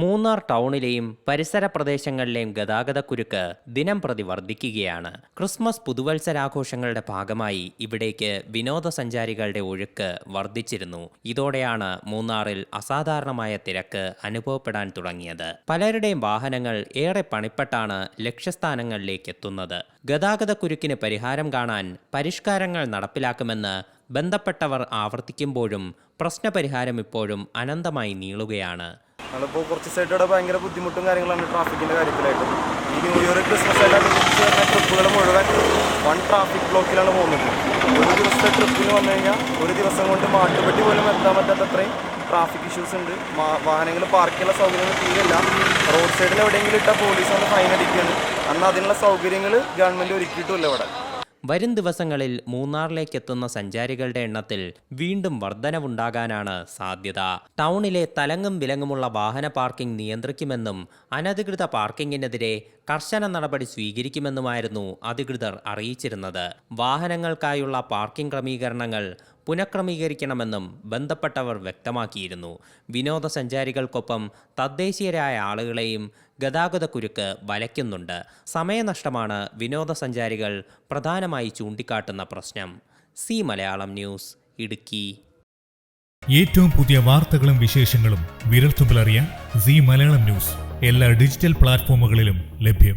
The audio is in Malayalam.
മൂന്നാർ ടൗണിലെയും പരിസര പ്രദേശങ്ങളിലെയും ഗതാഗതക്കുരുക്ക് ദിനം പ്രതി വർദ്ധിക്കുകയാണ്. ക്രിസ്മസ് പുതുവത്സരാഘോഷങ്ങളുടെ ഭാഗമായി ഇവിടേക്ക് വിനോദസഞ്ചാരികളുടെ ഒഴുക്ക് വർദ്ധിച്ചിരുന്നു. ഇതോടെയാണ് മൂന്നാറിൽ അസാധാരണമായ തിരക്ക് അനുഭവപ്പെടാൻ തുടങ്ങിയത്. പലരുടെയും വാഹനങ്ങൾ ഏറെ പണിപ്പെട്ടാണ് ലക്ഷ്യസ്ഥാനങ്ങളിലേക്ക് എത്തുന്നത്. ഗതാഗതക്കുരുക്കിന് പരിഹാരം കാണാൻ പരിഷ്കാരങ്ങൾ നടപ്പിലാക്കുമെന്ന് ബന്ധപ്പെട്ടവർ ആവർത്തിക്കുമ്പോഴും പ്രശ്നപരിഹാരം ഇപ്പോഴും അനന്തമായി നീളുകയാണ്. നമ്മളിപ്പോൾ കുറച്ച് സൈഡോടെ ഭയങ്കര ബുദ്ധിമുട്ടും കാര്യങ്ങളാണ് ട്രാഫിക്കിന്റെ കാര്യത്തിലായിട്ട്. ഈ ന്യൂ ഇയർ ക്രിസ്മസ് എല്ലാം ട്രിപ്പുകൾ മുഴുവൻ വൺ ട്രാഫിക് ബ്ലോക്കിലാണ് പോകുന്നത്. ഒരു ദിവസത്തെ ട്രിപ്പിന് വന്നു കഴിഞ്ഞാൽ ഒരു ദിവസം കൊണ്ട് മാട്ടുപെട്ടി പോലും എത്താൻ പറ്റാത്ത അത്രയും ട്രാഫിക് ഇഷ്യൂസ് ഉണ്ട്. വാഹനങ്ങൾ പാർക്ക് ചെയ്യാനുള്ള സൗകര്യങ്ങൾ തീരെയില്ല. റോഡ് സൈഡിൽ എവിടെയെങ്കിലും ഇട്ടാൽ പോലീസ് വന്ന് ഫൈൻ അടിക്കുകയാണ് അന്ന് അതിനുള്ള സൗകര്യങ്ങൾ ഗവൺമെന്റ് ഒരുക്കിയിട്ടുമില്ല ഇവിടെ. വരും ദിവസങ്ങളിൽ മൂന്നാറിലേക്ക് എത്തുന്ന സഞ്ചാരികളുടെ എണ്ണത്തിൽ വീണ്ടും വർധനവുണ്ടാകാനാണ് സാധ്യത. ടൗണിലെ തലങ്ങും വിലങ്ങുമുള്ള വാഹന പാർക്കിംഗ് നിയന്ത്രിക്കുമെന്നും അനധികൃത പാർക്കിംഗിനെതിരെ കർശന നടപടി സ്വീകരിക്കുമെന്നുമായിരുന്നു അധികൃതർ അറിയിച്ചിരുന്നത്. വാഹനങ്ങൾക്കായുള്ള പാർക്കിംഗ് ക്രമീകരണങ്ങൾ പുനഃക്രമീകരിക്കണമെന്നും ബന്ധപ്പെട്ടവർ വ്യക്തമാക്കിയിരുന്നു. വിനോദസഞ്ചാരികൾക്കൊപ്പം തദ്ദേശീയരായ ആളുകളെയും ഗതാഗതക്കുരുക്ക് വലയ്ക്കുന്നുണ്ട്. സമയനഷ്ടമാണ് വിനോദസഞ്ചാരികൾ പ്രധാനമായി ചൂണ്ടിക്കാട്ടുന്ന പ്രശ്നം. Zee Malayalam news Idukki. ഏറ്റവും പുതിയ വാർത്തകളും വിശേഷങ്ങളും വിരൽത്തുമ്പിലറിയാൻ സി മലയാളം ന്യൂസ് എല്ലാ ഡിജിറ്റൽ പ്ലാറ്റ്ഫോമുകളിലും ലഭ്യം.